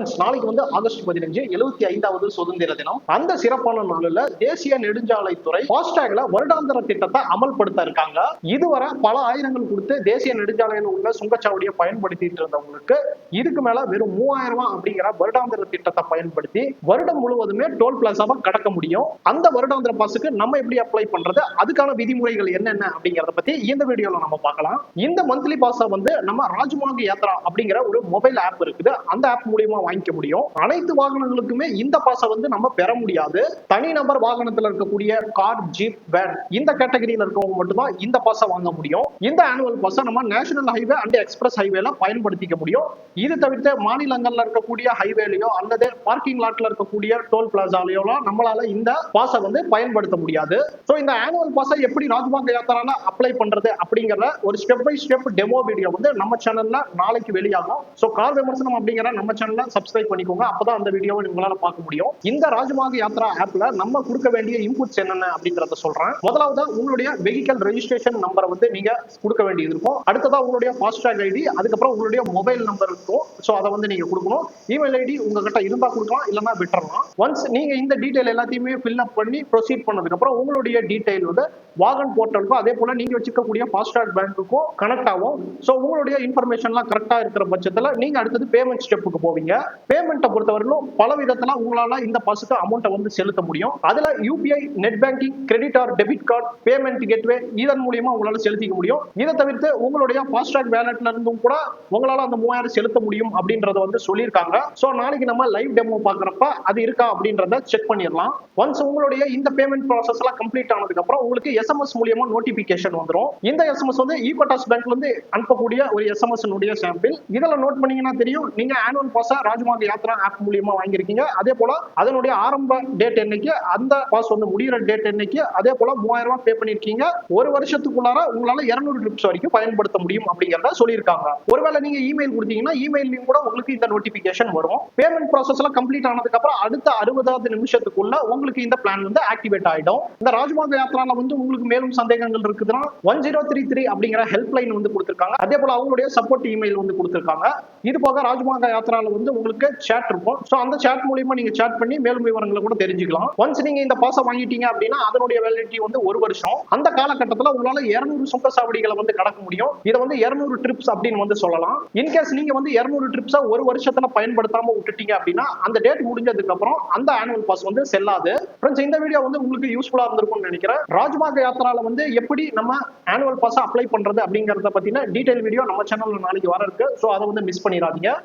Friends நாளைக்கு வந்து August பதினஞ்சு எழுபத்தி ஐந்தாவது சுதந்திர தினம். அந்த சிறப்பான நாளில் தேசிய நெடுஞ்சாலைத்துறை ஃபாஸ்டேக்ல வருடாந்திர திட்டத்தை அமல்படுத்த இருக்காங்க இதுவரை பல ஆயிரங்கள் கொடுத்து தேசிய நெடுஞ்சாலையில் உள்ள சுங்கச்சாவடியை பயன்படுத்திட்டு இருந்தவங்களுக்கு இதுக்கு மேல வெறும் மூவாயிரம் ரூபாய் அப்படிங்கிற வருடாந்திர திட்டத்தை பயன்படுத்தி வருடம் முழுவதுமே டோல் பிளாசாவை கடக்க முடியும். அந்த வருடாந்திர பாஸுக்கு நம்ம எப்படி அப்ளை பண்றது? அதுக்கான விதிமுறைகள் என்னென்ன அப்படிங்கறத பத்தி இந்த வீடியோல நம்ம பார்க்கலாம். இந்த மந்த்லி பாஸை வந்து நம்ம ராஜ்மார்க் யாத்ரா அப்படிங்கிற ஒரு மொபைல் ஆப் இருக்குது. அந்த ஆப் மூலியமா வாங்கிக்க முடியும். அனைத்து வாகனங்களுக்குமே இந்த பாஸை வந்து நம்ம பெற முடியாது. தனிநபர் வாகனத்துல இருக்கக்கூடிய கார் ஜீப் வேன் இந்த கேட்டகரியில இருக்கவங்க மட்டும்தான் இந்த பாஸை வாங்க முடியும். இந்த ஆனுவல் பாஸை நம்ம நேஷனல் ஹைவே அண்ட் எக்ஸ்பிரஸ் ஹைவேல பயன்படுத்திக்க முடியும். இது தவிர்த்து மாநிலங்கள்ல இருக்கக்கூடிய ஹைவேலையோ அல்லது பார்க்கிங் லாட்ல இருக்கக்கூடிய டோல் பிளாசாலையோ நம்மளால இந்த பாஸை வந்து பயன்படுத்த முடியாது. ஸோ இந்த ஆனுவல் பாஸை எப்படி ராஜ்பாங்க யாத்திரால அப்ளை பண்றது அப்படிங்கிற ஒரு step by step demo video வந்து நம்ம சேனல்ல நாளைக்கு வெளியாகும். ஸோ கார் விமர்சனம் அப்படிங்கிற நம்ம சேனல்ல சப்ஸ்கிரைப் பண்ணிக்கோங்க. அப்பதான் அந்த வீடியோவை உங்களால பார்க்க முடியும். இந்த ராஜமாக யாத்ரா ஆப்ல நம்ம கொடுக்க வேண்டிய இன்புட்ஸ் என்னென்ன அப்படின்றத சொல்றேன். முதலாவது உங்களுடைய வெஹிக்கல் ரெஜிஸ்ட்ரேஷன் நம்பரை வந்து நீங்க கொடுக்க வேண்டியது இருக்கும். அடுத்ததா உங்களுடைய ஃபாஸ்டாக் ஐடி அதுக்கப்புறம் உங்களுடைய மொபைல் நம்பர் இருக்கும். ஸோ அதை வந்து நீங்க கொடுக்கணும். இமெயில் ஐடி உங்ககிட்ட இருந்தா கொடுக்கலாம் இல்லைன்னா விட்டுறலாம். ஒன்ஸ் நீங்க இந்த டீடைல் எல்லாத்தையுமே ஃபில் அப் பண்ணி ப்ரொசீட் பண்ணதுக்கு அப்புறம் உங்களுடைய டீடைல் வந்து வாகன் போர்ட்டலுக்கும் அதே போல நீங்க வச்சுக்கக்கூடிய ஃபாஸ்டாக் பேங்க்குக்கும் கனெக்ட் ஆகும். ஸோ உங்களுடைய இன்ஃபர்மேஷன்லாம் கரெக்டா இருக்கிற பட்சத்துல நீங்க அடுத்தது பேமெண்ட் ஸ்டெப்புக்கு போவீங்க. பேமெண்ட்டை பொறுத்தவரையிலும் பல விதத்தில் உங்களால இந்த பசுக்கு அமௌண்ட்டை வந்து செலுத்த முடியும். அதுல UPI net banking credit or debit card payment gateway இதன் மூலியமா உங்களால செலுத்திக்க முடியும். இதை தவிர்த்து உங்களுடைய ஃபாஸ்டாக் வேலட்ல இருந்தும் கூட உங்களால அந்த மூவாயிரம் செலுத்த முடியும் அப்படின்றத வந்து சொல்லியிருக்காங்க. ஸோ நாளைக்கு நம்ம லைவ் டெமோ பார்க்குறப்ப அது இருக்கா அப்படின்றத செக் பண்ணிடலாம். ஒன்ஸ் உங்களுடைய இந்த பேமெண்ட் ப்ராசஸ் எல்லாம் கம்ப்ளீட் ஆனதுக்கு அப்புறம் உங்களுக்கு எஸ்எம்எஸ் மூலியமா நோட்டிபிகேஷன் வந்துடும் இந்த எஸ்எம்எஸ் வந்து ஈகோட்டாஸ் பேங்க்ல இருந்து அனுப்பக்கூடிய ஒரு எஸ்எம்எஸ் சாம்பிள் இதில் நோட் பண்ணீங்கன்னா தெரியும். நீங்க ஆனுவல் பாஸா தாஜ்மஹால் யாத்ரா ஆப் மூலியமா வாங்கியிருக்கீங்க. அதே போல அதனுடைய ஆரம்ப டேட் என்னைக்கு அந்த பாஸ் வந்து முடிகிற டேட் என்னைக்கு அதே போல மூவாயிரம் ரூபாய் பே பண்ணிருக்கீங்க ஒரு வருஷத்துக்குள்ளார உங்களால இருநூறு ட்ரிப்ஸ் வரைக்கும் பயன்படுத்த முடியும் அப்படிங்கறத சொல்லியிருக்காங்க. ஒருவேளை நீங்க இமெயில் கொடுத்தீங்கன்னா இமெயிலையும் கூட உங்களுக்கு இந்த நோட்டிபிகேஷன் வரும். பேமெண்ட் ப்ராசஸ் எல்லாம் கம்ப்ளீட் ஆனதுக்கு அப்புறம் அடுத்த அறுபதாவது நிமிஷத்துக்குள்ள உங்களுக்கு இந்த பிளான் வந்து ஆக்டிவேட் ஆயிடும். இந்த ராஜ்மார்க் யாத்திரால வந்து உங்களுக்கு மேலும் சந்தேகங்கள் இருக்குதுன்னா ஒன் ஜீரோ த்ரீ த்ரீ அப்படிங்கிற ஹெல்ப் லைன் வந்து கொடுத்திருக்காங்க. அதே போல அவங்களுடைய சப்போர்ட் இமெயில் வந்து கொடுத்துருக்காங்க. இது போக ராஜ்மார்க் யாத்திரால வந்து உங்களுக்கு சேட் இருக்கும். ஸோ அந்த சேட் மூலியமா நீங்க சேட் பண்ணி மேலும் விவரங்களை கூட தெரிஞ்சுக்கலாம். ஒன்ஸ் நீங்க இந்த பாசம் வாங்கிட்டீங்க அப்படின்னா அதனுடைய வேலிடிட்டி வந்து ஒரு வருஷம். அந்த காலகட்டத்தில் உங்களால இருநூறு சுங்க சாவடிகளை வந்து கடக்க முடியும். இதை வந்து இருநூறு ட்ரிப்ஸ் அப்படின்னு வந்து சொல்லலாம். இன்கேஸ் நீங்க வந்து இருநூறு ட்ரிப்ஸா ஒரு வருஷத்துல பயன்படுத்தாம விட்டுட்டீங்க அப்படின்னா அந்த டேட் முடிஞ்சதுக்கு அப்புறம் அந்த ஆனுவல் பாஸ் வந்து செல்லாது. ஃப்ரெண்ட்ஸ் இந்த வீடியோ வந்து உங்களுக்கு யூஸ்ஃபுல்லா இருந்திருக்கும்னு நினைக்கிறேன். ராஜ்மார்க் யாத்திரால வந்து எப்படி நம்ம ஆனுவல் பாஸ் அப்ளை பண்றது அப்படிங்கறத பத்தின டீடைல் வீடியோ நம்ம சேனல்ல நாளைக்கு வர இருக்கு ஸோ அதை வந்து மிஸ் பண்ணிடாதீங்க.